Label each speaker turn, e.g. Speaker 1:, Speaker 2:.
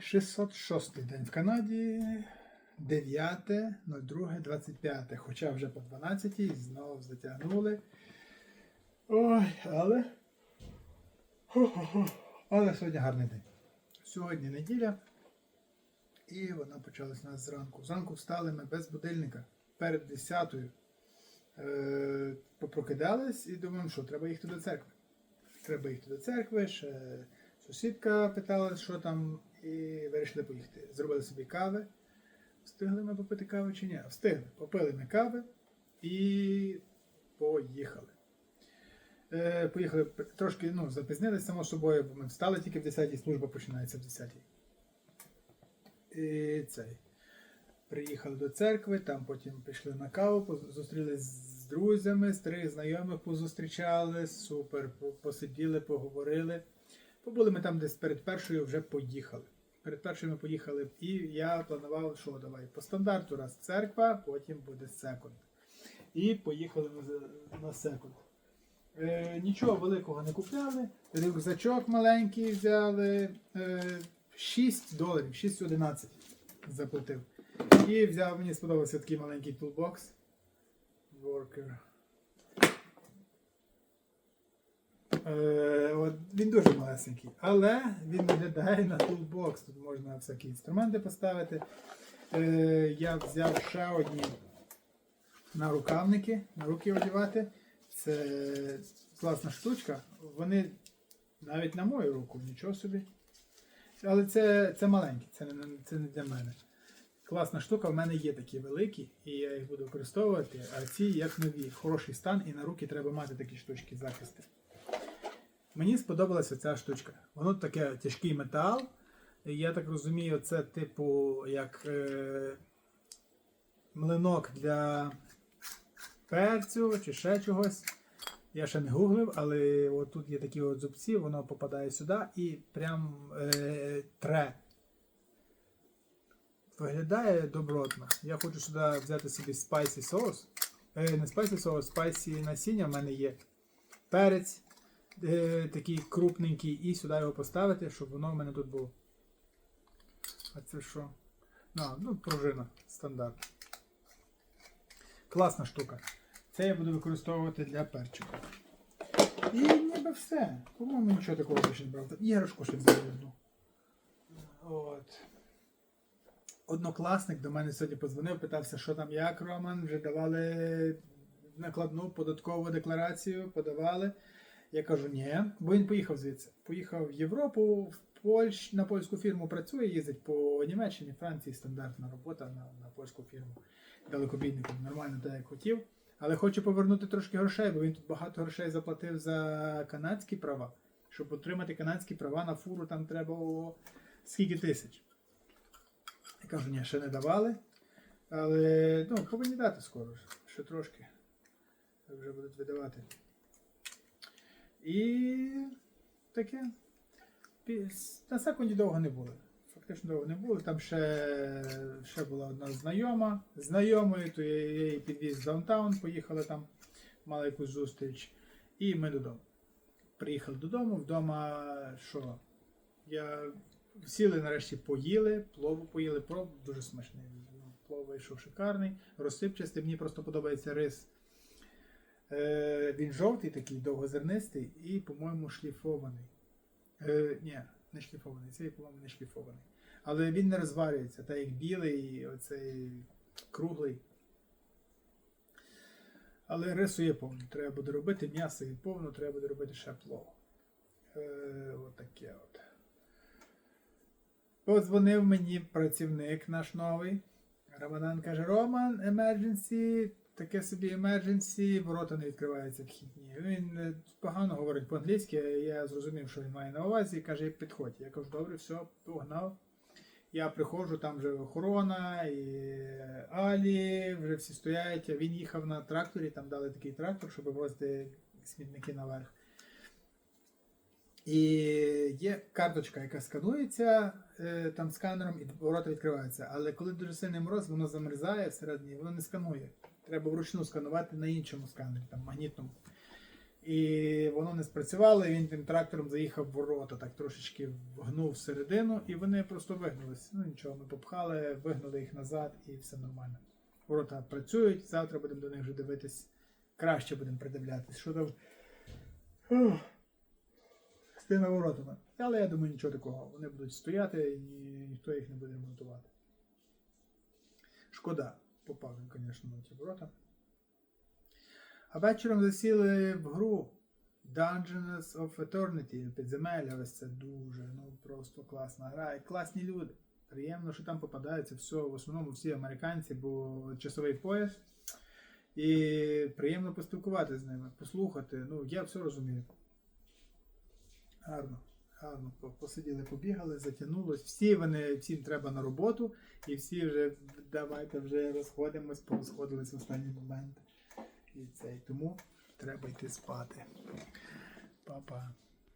Speaker 1: 606 день в Канаді. 9.02.25. Хоча вже по 12 і знову затягнули. Ой, але. Але сьогодні гарний день. Сьогодні неділя. І вона почалась у нас зранку. Зранку встали ми без будильника перед 10 Е, попрокидались і думаємо, що треба їхати до церкви. Треба їхати до церкви. Ще сусідка питала, що там, і вирішили поїхати. Зробили собі кави. Встигли ми попити кави чи ні? Встигли. Попили ми кави і поїхали. Е, поїхали трошки ну, запізнилися, само собою, бо ми встали тільки в 10-й, служба починається в 10-й. І цей. Приїхали до церкви, там потім пішли на каву, зустрілись з друзями, старих знайомих позустрічали, супер, посиділи, поговорили. Побули ми там десь перед першою вже поїхали. Перед першою ми поїхали, і я планував, що давай по стандарту раз церква, потім буде секунд. І поїхали ми на секунд. Е, нічого великого не купляли. Рюкзачок маленький взяли. Е, 6 доларів, 6,11 заплатив. І взяв, мені сподобався такий маленький тулбокс. Worker. Е, він дуже малесенький, але він виглядає на тулбокс. Тут можна всякі інструменти поставити. Е, я взяв ще одні на рукавники, на руки одягати. Це класна штучка. Вони навіть на мою руку, нічого собі. Але це, це маленькі, це не, це не для мене. Класна штука, в мене є такі великі, і я їх буду використовувати, а ці як нові, хороший стан, і на руки треба мати такі штучки захисти. Мені сподобалася ця штучка. Воно таке тяжкий метал. Я так розумію, це типу як е, млинок для перцю чи ще чогось. Я ще не гуглив, але от тут є такі от зубці, воно попадає сюди і прям е, тре. Виглядає добротно. Я хочу сюди взяти собі спайсі соус. Е, не спайсі соус, спайсі насіння в мене є. Перець е, такий крупненький, і сюди його поставити, щоб воно в мене тут було. А це що? А, ну, пружина стандарт. Класна штука. Це я буду використовувати для перчику. І ніби все. По-моєму, нічого такого більше не брав. Іграшку ще взяли. От. Однокласник до мене сьогодні подзвонив, питався, що там як, Роман. Вже давали накладну податкову декларацію, подавали. Я кажу, ні, бо він поїхав звідси. Поїхав в Європу, в Польщ, на польську фірму працює, їздить по Німеччині, Франції, стандартна робота на, на польську фірму. Далекобійником, нормально так як хотів. Але хочу повернути трошки грошей, бо він тут багато грошей заплатив за канадські права. Щоб отримати канадські права на фуру, там треба о, скільки тисяч. Я кажу, ні, ще не давали. Але ну, повинні дати скоро, ще трошки. Вже будуть видавати. І таке. На секунді довго не було. Фактично довго не було. Там ще, ще була одна знайома. Знайомою, то я її підвіз в даунтаун, поїхали там, мали якусь зустріч. І ми додому. Приїхали додому, вдома що? Я сіли нарешті поїли, плову поїли, плов дуже смачний. Ну, Плов вийшов шикарний, розсипчастий. Мені просто подобається рис. Е, він жовтий, такий довгозернистий і, по-моєму, шліфований. Е, ні, не шліфований, цей, по-моєму, не шліфований. Але він не розварюється, так як білий, оцей круглий. Але рису є повно. Треба буде робити, м'ясо є повно, треба буде робити ще плов. Е, отаке от. Подзвонив мені працівник наш новий. Рамадан каже: Роман, emergency, таке собі emergency, ворота не відкриваються вхідні. Він е, погано говорить по-англійськи, я зрозумів, що він має на увазі, каже, підходь. Я кажу, добре, все, погнав. Я приходжу, там вже охорона і Алі, вже всі стоять. Він їхав на тракторі, там дали такий трактор, щоб возити смітники наверх. І є карточка, яка сканується е, там сканером, і ворота відкриваються. Але коли дуже сильний мороз, воно замерзає всередині, воно не сканує. Треба вручну сканувати на іншому сканері, там магнітному. І воно не спрацювало, і він тим трактором заїхав в ворота, так трошечки вгнув всередину, і вони просто вигнулись. Ну нічого, ми попхали, вигнали їх назад і все нормально. Ворота працюють, завтра будемо до них вже дивитись. Краще будемо придивлятись. Що там з тими воротами. Але я думаю, нічого такого. Вони будуть стояти і ніхто їх не буде ремонтувати. Шкода, попав він, звісно, на ті ворота. А вечором засіли в гру Dungeons of Eternity, підземелля. Ось це дуже, ну просто класна гра. І класні люди. Приємно, що там попадаються все, в основному всі американці, бо часовий пояс. І приємно поспілкуватися з ними, послухати. Ну, я все розумію. Гарно, гарно. По- Посиділи, побігали, затягнулось. Всі вони, всім треба на роботу, і всі вже давайте вже розходимось, порозходились в останній момент. І цей. Тому треба йти спати. Па-па.